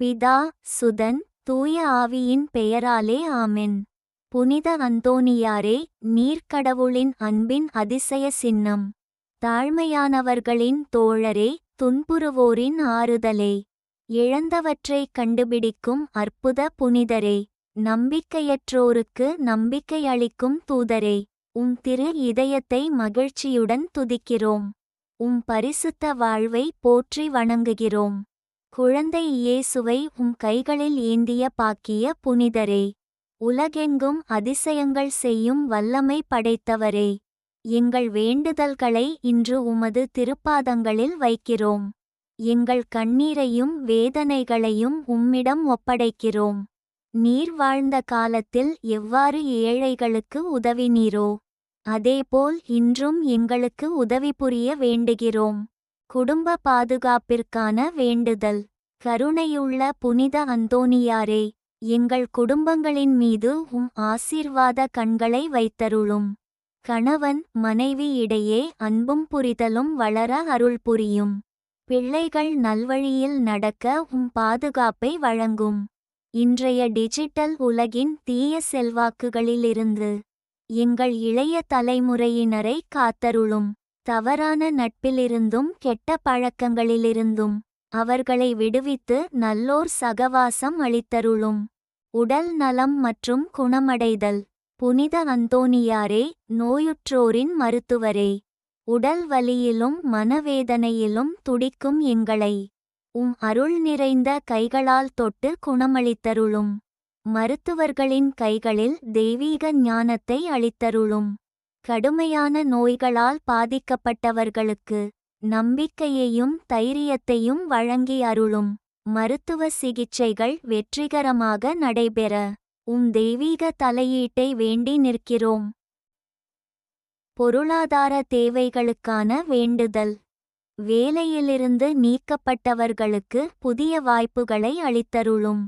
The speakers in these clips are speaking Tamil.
பிதா சுதன் தூய ஆவியின் பெயராலே ஆமென். புனித அந்தோனியாரே நீர்க்கடவுளின் அன்பின் அதிசய சின்னம். தாழ்மையானவர்களின் தோழரே துன்புறுவோரின் ஆறுதலே. இழந்தவற்றைக் கண்டுபிடிக்கும் அற்புத புனிதரே. நம்பிக்கையற்றோருக்கு நம்பிக்கையளிக்கும் தூதரே. உம் திரு இதயத்தை மகிழ்ச்சியுடன் துதிக்கிறோம். உம் பரிசுத்த வாழ்வை போற்றி வணங்குகிறோம். குழந்தை இயேசுவை உம் கைகளில் ஏந்திய பாக்கிய புனிதரே உலகெங்கும் அதிசயங்கள் செய்யும் வல்லமை படைத்தவரே எங்கள் வேண்டுதல்களை இன்று உமது திருப்பாதங்களில் வைக்கிறோம். எங்கள் கண்ணீரையும் வேதனைகளையும் உம்மிடம் ஒப்படைக்கிறோம். நீர் வாழ்ந்த காலத்தில் எவ்வாறு ஏழைகளுக்கு உதவினீரோ அதேபோல் இன்றும் எங்களுக்கு உதவி புரிய வேண்டுகிறோம். குடும்ப பாதுகாப்பிற்கான வேண்டுதல். கருணையுள்ள புனித அந்தோனியாரே எங்கள் குடும்பங்களின் மீது உம் ஆசீர்வாத கண்களை வைத்தருளும். கணவன் மனைவி இடையே அன்பும் புரிதலும் வளர அருள் புரியும். பிள்ளைகள் நல்வழியில் நடக்க உம் பாதுகாப்பை வழங்கும். இன்றைய டிஜிட்டல் உலகின் தீய செல்வாக்குகளிலிருந்து எங்கள் இளைய தலைமுறையினரை காத்தருளும். தவறான நட்பிலிருந்தும் கெட்ட பழக்கங்களிலிருந்தும் அவர்களை விடுவித்து நல்லோர் சகவாசம் அளித்தருளும். உடல் நலம் மற்றும் குணமடைதல். புனித அந்தோனியாரே நோயுற்றோரின் மருத்துவரே. உடல் வலியிலும் மனவேதனையிலும் துடிக்கும் எங்களை. உம் அருள் நிறைந்த கைகளால் தொட்டு குணமளித்தருளும். மருத்துவர்களின் கைகளில் தெய்வீக ஞானத்தை அளித்தருளும். கடுமையான நோய்களால் பாதிக்கப்பட்டவர்களுக்கு நம்பிக்கையையும் தைரியத்தையும் வழங்கி அருளும். மருத்துவ சிகிச்சைகள் வெற்றிகரமாக நடைபெற உம் தெய்வீக தலையீட்டை வேண்டி நிற்கிறோம். பொருளாதார தேவைகளுக்கான வேண்டுதல். வேலையிலிருந்து நீக்கப்பட்டவர்களுக்கு புதிய வாய்ப்புகளை அளித்தருளும்.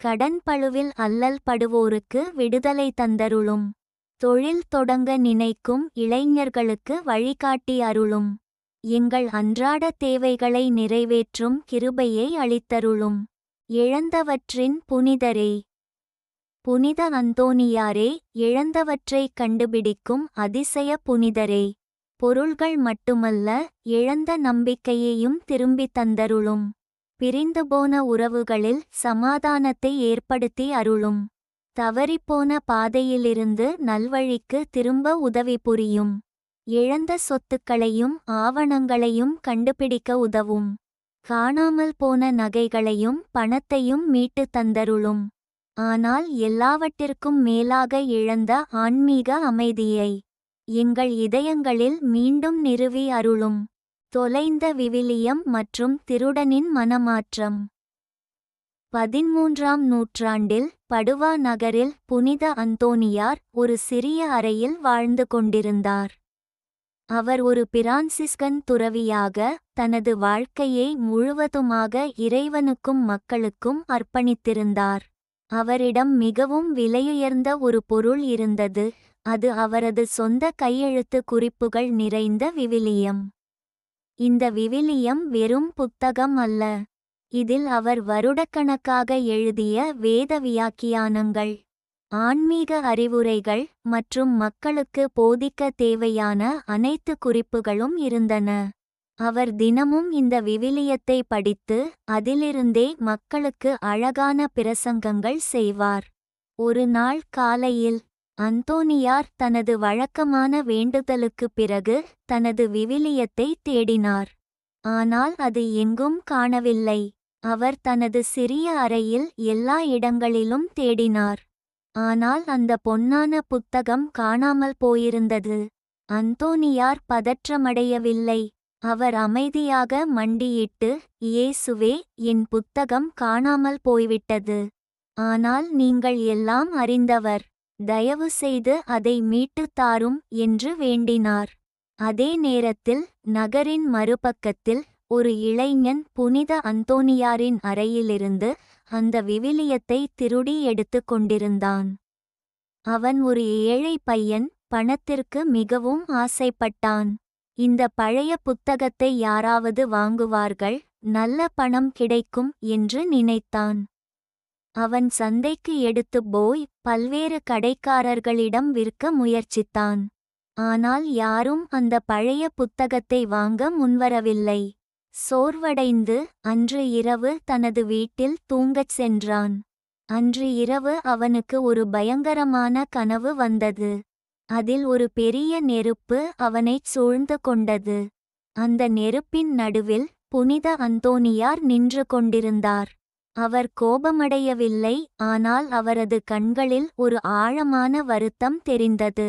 கடன் பழுவில் அல்லல் படுவோருக்கு விடுதலை தந்தருளும். தொழில் தொடங்க நினைக்கும் இளைஞர்களுக்கு வழிகாட்டி அருளும். எங்கள் அன்றாட தேவைகளை நிறைவேற்றும் கிருபையை அளித்தருளும். இழந்தவற்றின் புனிதரே. புனித அந்தோனியாரே இழந்தவற்றைக் கண்டுபிடிக்கும் அதிசய புனிதரே. பொருள்கள் மட்டுமல்ல இழந்த நம்பிக்கையையும் திரும்பித் தந்தருளும். பிரிந்துபோன உறவுகளில் சமாதானத்தை ஏற்படுத்தி அருளும். தவறிப்போன பாதையிலிருந்து நல்வழிக்கு திரும்ப உதவி புரியும். இழந்த சொத்துக்களையும் ஆவணங்களையும் கண்டுபிடிக்க உதவும். காணாமல் போன நகைகளையும் பணத்தையும் மீட்டுத் தந்தருளும். ஆனால் எல்லாவற்றிற்கும் மேலாக இழந்த ஆன்மீக அமைதியை எங்கள் இதயங்களில் மீண்டும் நிறுவி அருளும். தொலைந்த விவிலியம் மற்றும் திருடனின் மனமாற்றம். பதிமூன்றாம் நூற்றாண்டில் படுவா நகரில் புனித அந்தோனியார் ஒரு சிறிய அறையில் வாழ்ந்து கொண்டிருந்தார். அவர் ஒரு பிரான்சிஸ்கன் துறவியாக தனது வாழ்க்கையை முழுவதுமாக இறைவனுக்கும் மக்களுக்கும் அர்ப்பணித்திருந்தார். அவரிடம் மிகவும் விலையுயர்ந்த ஒரு பொருள் இருந்தது அது அவரது சொந்த கையெழுத்து குறிப்புகள் நிறைந்த விவிலியம். இந்த விவிலியம் வெறும் புத்தகம் அல்ல. இதில் அவர் வருடக்கணக்காக எழுதிய வேத வியாக்கியானங்கள் ஆன்மீக அறிவுரைகள் மற்றும் மக்களுக்கு போதிக்க தேவையான அனைத்து குறிப்புகளும் இருந்தன. அவர் தினமும் இந்த விவிலியத்தை படித்து அதிலிருந்தே மக்களுக்கு அழகான பிரசங்கங்கள் செய்வார். ஒரு நாள் காலையில் அந்தோனியார் தனது வழக்கமான வேண்டுதலுக்குப் பிறகு தனது விவிலியத்தை தேடினார். ஆனால் அது எங்கும் காணவில்லை. அவர் தனது சிறிய அறையில் எல்லா இடங்களிலும் தேடினார். ஆனால் அந்த பொன்னான புத்தகம் காணாமல் போயிருந்தது. அந்தோனியார் பதற்றமடையவில்லை. அவர் அமைதியாக மண்டியிட்டு இயேசுவே என் புத்தகம் காணாமல் போய்விட்டது. ஆனால் நீங்கள் எல்லாம் அறிந்தவர். தயவு செய்து அதை மீட்டுத் தாரும் என்று வேண்டினார். அதே நேரத்தில் நகரின் மறுபக்கத்தில் ஒரு இளைஞன் புனித அந்தோனியாரின் அறையிலிருந்து அந்த விவிலியத்தை திருடி எடுத்து கொண்டிருந்தான். அவன் ஒரு ஏழை பையன் பணத்திற்கு மிகவும் ஆசைப்பட்டான். இந்த பழைய புத்தகத்தை யாராவது வாங்குவார்கள் நல்ல பணம் கிடைக்கும் என்று நினைத்தான். அவன் சந்தைக்கு எடுத்துப் போய் பல்வேறு கடைக்காரர்களிடம் விற்க முயற்சித்தான். ஆனால் யாரும் அந்த பழைய புத்தகத்தை வாங்க முன்வரவில்லை. சோர்வடைந்து அன்று இரவு தனது வீட்டில் தூங்கச் சென்றான். அன்று இரவு அவனுக்கு ஒரு பயங்கரமான கனவு வந்தது. அதில் ஒரு பெரிய நெருப்பு அவனைச் சூழ்ந்து கொண்டது. அந்த நெருப்பின் நடுவில் புனித அந்தோனியார் நின்று கொண்டிருந்தார். அவர் கோபமடையவில்லை ஆனால் அவரது கண்களில் ஒரு ஆழமான வருத்தம் தெரிந்தது.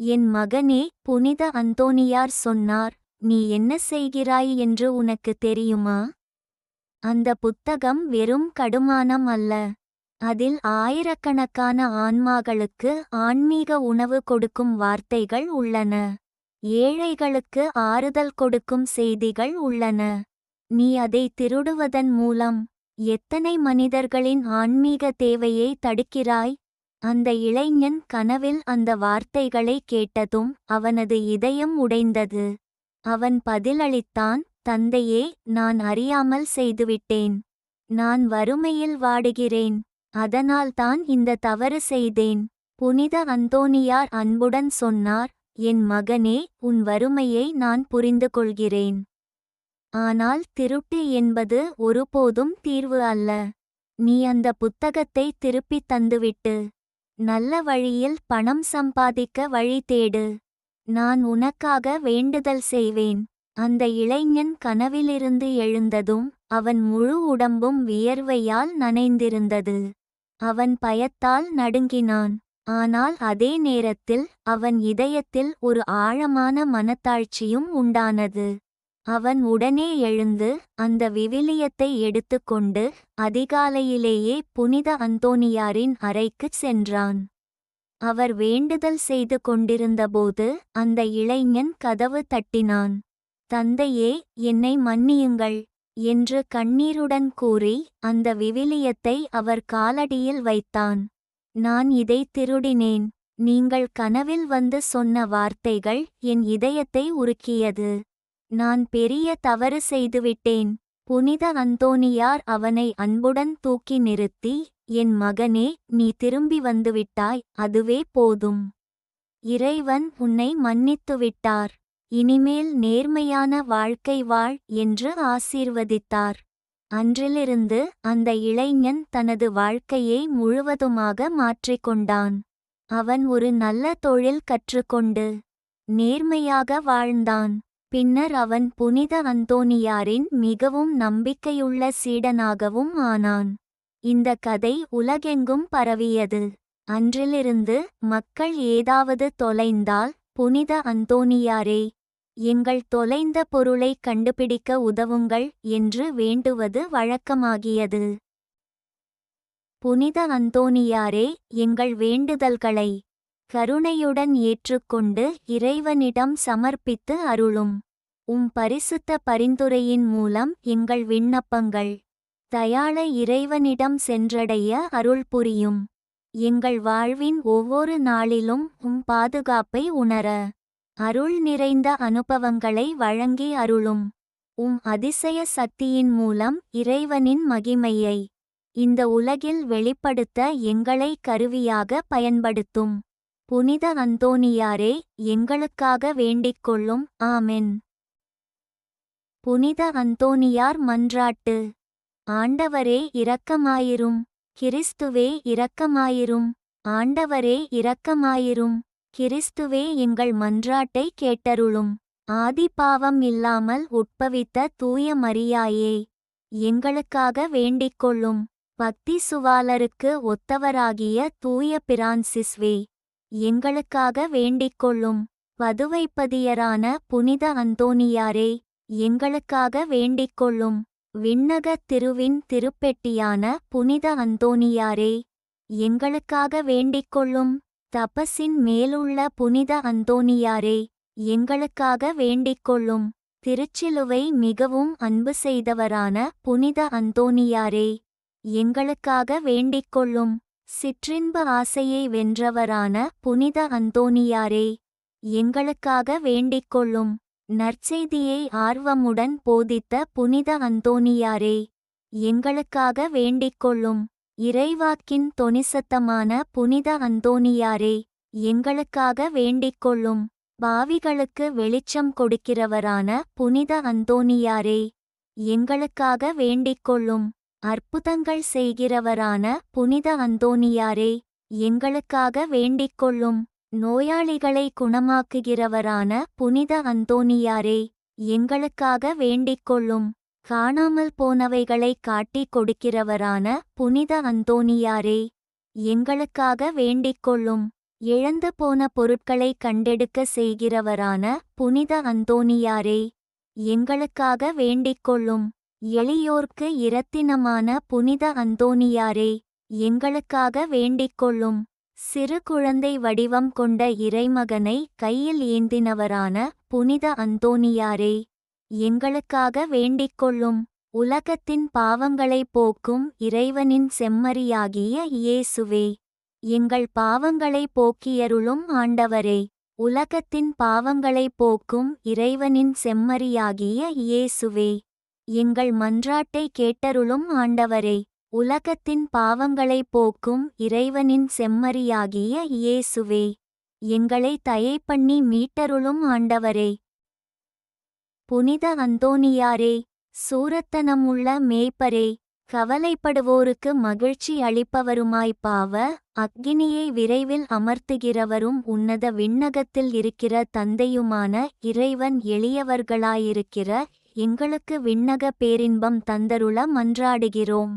என் மகனே புனித அந்தோனியார் சொன்னார் நீ என்ன செய்கிறாய் என்று உனக்கு தெரியுமா? அந்த புத்தகம் வெறும் கடுமானம் அல்ல. அதில் ஆயிரக்கணக்கான ஆன்மாகளுக்கு ஆன்மீக உணவு கொடுக்கும் வார்த்தைகள் உள்ளன. ஏழைகளுக்கு ஆறுதல் கொடுக்கும் செய்திகள் உள்ளன. நீ அதை திருடுவதன் மூலம் எத்தனை மனிதர்களின் ஆன்மீக தேவையை தடுக்கிறாய்? அந்த இளைஞன் கனவில் அந்த வார்த்தைகளை கேட்டதும் அவனது இதயம் உடைந்தது. அவன் பதிலளித்தான் தந்தையே நான் அறியாமல் செய்துவிட்டேன். நான் வறுமையில் வாடுகிறேன். அதனால்தான் இந்த தவறு செய்தேன். புனித அந்தோனியார் அன்புடன் சொன்னார் என் மகனே உன் வறுமையை நான் புரிந்து கொள்கிறேன் ஆனால் திருட்டு என்பது ஒருபோதும் தீர்வு அல்ல. நீ அந்த புத்தகத்தை திருப்பித் தந்துவிட்டு நல்ல வழியில் பணம் சம்பாதிக்க வழி தேடு. நான் உனக்காக வேண்டுதல் செய்வேன். அந்த இளைஞன் கனவிலிருந்து எழுந்ததும் அவன் முழு உடம்பும் வியர்வையால் நனைந்திருந்தது. அவன் பயத்தால் நடுங்கினான். ஆனால் அதே நேரத்தில் அவன் இதயத்தில் ஒரு ஆழமான மனத்தாழ்ச்சியும் உண்டானது. அவன் உடனே எழுந்து அந்த விவிலியத்தை எடுத்துக்கொண்டு அதிகாலையிலேயே புனித அந்தோனியாரின் அறைக்குச் சென்றான். அவர் வேண்டுதல் செய்து கொண்டிருந்தபோது அந்த இளைஞன் கதவு தட்டினான். தந்தையே என்னை மன்னியுங்கள் என்று கண்ணீருடன் கூறி அந்த விவிலியத்தை அவர் காலடியில் வைத்தான். நான் இதை திருடினேன். நீங்கள் கனவில் வந்து சொன்ன வார்த்தைகள் என் இதயத்தை உருக்கியது. நான் பெரிய தவறு செய்துவிட்டேன். புனித அந்தோனியார் அவனை அன்புடன் தூக்கி நிறுத்தி என் மகனே நீ திரும்பி வந்துவிட்டாய் அதுவே போதும். இறைவன் உன்னை மன்னித்துவிட்டார். இனிமேல் நேர்மையான வாழ்க்கை வாழ் என்று ஆசீர்வதித்தார். அன்றிலிருந்து அந்த இளைஞன் தனது வாழ்க்கையை முழுவதுமாக மாற்றிக்கொண்டான். அவன் ஒரு நல்ல தொழில் கற்றுக்கொண்டு நேர்மையாக வாழ்ந்தான். பின்னர் அவன் புனித அந்தோனியாரின் மிகவும் நம்பிக்கையுள்ள சீடனாகவும் ஆனான். இந்த கதை உலகெங்கும் பரவியது. அன்றிலிருந்து மக்கள் ஏதாவது தொலைந்தால் புனித அந்தோனியாரே எங்கள் தொலைந்த பொருளை கண்டுபிடிக்க உதவுங்கள் என்று வேண்டுவது வழக்கமாகியது. புனித அந்தோனியாரே எங்கள் வேண்டுதல்களை கருணையுடன் ஏற்றுக்கொண்டு இறைவனிடம் சமர்ப்பித்து அருளும். உம் பரிசுத்த பரிந்துரையின் மூலம் எங்கள் விண்ணப்பங்கள் தயாள இறைவனிடம் சென்றடைய அருள் புரியும். எங்கள் வாழ்வின் ஒவ்வொரு நாளிலும் உம் பாதுகாப்பை உணர அருள் நிறைந்த அனுபவங்களை வழங்கி அருளும். உம் அதிசய சக்தியின் மூலம் இறைவனின் மகிமையை இந்த உலகில் வெளிப்படுத்த எங்களை கருவியாக பயன்படுத்தும். புனித அந்தோனியாரே எங்களுக்காக வேண்டிக் கொள்ளும். ஆமென். புனித அந்தோனியார் மன்றாட்டு. ஆண்டவரே இரக்கமாயிரும். கிறிஸ்துவே இரக்கமாயிரும். ஆண்டவரே இரக்கமாயிரும். கிறிஸ்துவே எங்கள் மன்றாட்டை கேட்டருளும். ஆதி பாவம் இல்லாமல் உட்பவித்த தூய மரியாயே எங்களுக்காக வேண்டிக்கொள்ளும். பக்தி சுவாலருக்கு ஒத்தவராகிய தூய பிரான்சிஸ்வே எங்களுக்காக வேண்டிக்கொள்ளும். பதுவைப்பதியரான புனித அந்தோனியாரே எங்களுக்காக வேண்டிக்கொள்ளும். விண்ணகத் திருவின் திருப்பெட்டியான புனித அந்தோனியாரே எங்களுக்காக வேண்டிக் கொள்ளும் மேலுள்ள புனித அந்தோனியாரே எங்களுக்காக வேண்டிக் கொள்ளும் திருச்சிலுவை மிகவும் அன்பு செய்தவரான புனித அந்தோனியாரே எங்களுக்காக வேண்டிக் கொள்ளும் சிற்றின்ப ஆசையை வென்றவரான புனித அந்தோனியாரே எங்களுக்காக வேண்டிக் கொள்ளும் நற்செய்தியை ஆர்வமுடன் போதித்த புனித அந்தோனியாரே எங்களுக்காக வேண்டிக்கொள்ளும் இறைவாக்கின் தொனிசத்தமான புனித அந்தோனியாரே எங்களுக்காக வேண்டிக்கொள்ளும் பாவிகளுக்கு வெளிச்சம் கொடுக்கிறவரான புனித அந்தோனியாரே எங்களுக்காக வேண்டிக்கொள்ளும் அற்புதங்கள் செய்கிறவரான புனித அந்தோனியாரே எங்களுக்காக வேண்டிக்கொள்ளும் நோயாளிகளை குணமாக்குகிறவரான புனித அந்தோனியாரே எங்களுக்காக வேண்டிக்கொள்ளும் காணாமல் போனவைகளை காட்டிக் கொடுக்கிறவரான புனித அந்தோனியாரே எங்களுக்காக வேண்டிக்கொள்ளும் இழந்து போன பொருட்களை கண்டெடுக்க செய்கிறவரான புனித அந்தோனியாரே எங்களுக்காக வேண்டிக்கொள்ளும் எளியோர்க்கு இரத்தினமான புனித அந்தோனியாரே எங்களுக்காக வேண்டிக்கொள்ளும் சிறு குழந்தை வடிவம் கொண்ட இறைமகனை கையில் ஏந்தினவரான புனித அந்தோனியாரே எங்களுக்காக வேண்டிக்கொள்ளும் உலகத்தின் பாவங்களை போக்கும் இறைவனின் செம்மறியாகிய இயேசுவே எங்கள் பாவங்களை போக்கியருளும் ஆண்டவரே உலகத்தின் பாவங்களை போக்கும் இறைவனின் செம்மறியாகிய இயேசுவே எங்கள் மன்றாட்டை கேட்டருளும் ஆண்டவரே. உலகத்தின் பாவங்களை போக்கும் இறைவனின் செம்மறியாகிய இயேசுவே எங்களை தயை பண்ணி மீட்டருளும் ஆண்டவரே. புனித அந்தோனியாரே சூரத்தனமுள்ள மேய்ப்பரே கவலைப்படுவோருக்கு மகிழ்ச்சி அளிப்பவருமாய் பாவ அக்னியை விரைவில் அமர்த்துகிறவரும் உன்னத விண்ணகத்தில் இருக்கிற தந்தையுமான இறைவன் எளியவர்களாயிருக்கிற எங்களுக்கு விண்ணக பேரின்பம் தந்தருள மன்றாடுகிறோம்.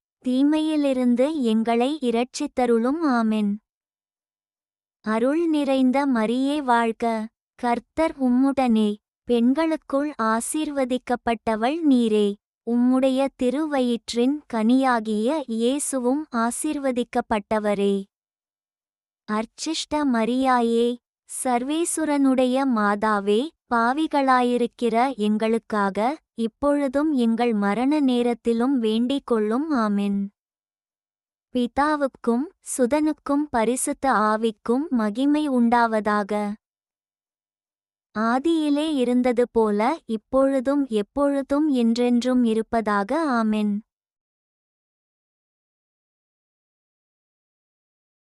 தீமையிலிருந்து எங்களை இரட்சித்தருளும் ஆமென். அருள் நிறைந்த மரியே வாழ்க. கர்த்தர் உம்முடனே. பெண்களுக்குள் ஆசீர்வதிக்கப்பட்டவள் நீரே. உம்முடைய திருவயிற்றின் கனியாகிய இயேசுவும் ஆசீர்வதிக்கப்பட்டவரே. அர்ச்சிஷ்ட மரியாயே. சர்வேசுரனுடைய மாதாவே. பாவிகளாயிருக்கிற எங்களுக்காக இப்பொழுதும் எங்கள் மரண நேரத்திலும் வேண்டிக் கொள்ளும் ஆமென். பிதாவுக்கும் சுதனுக்கும் பரிசுத்த ஆவிக்கும் மகிமை உண்டாவதாக. ஆதியிலே இருந்தது போல இப்பொழுதும் எப்பொழுதும் என்றென்றும் இருப்பதாக ஆமென்.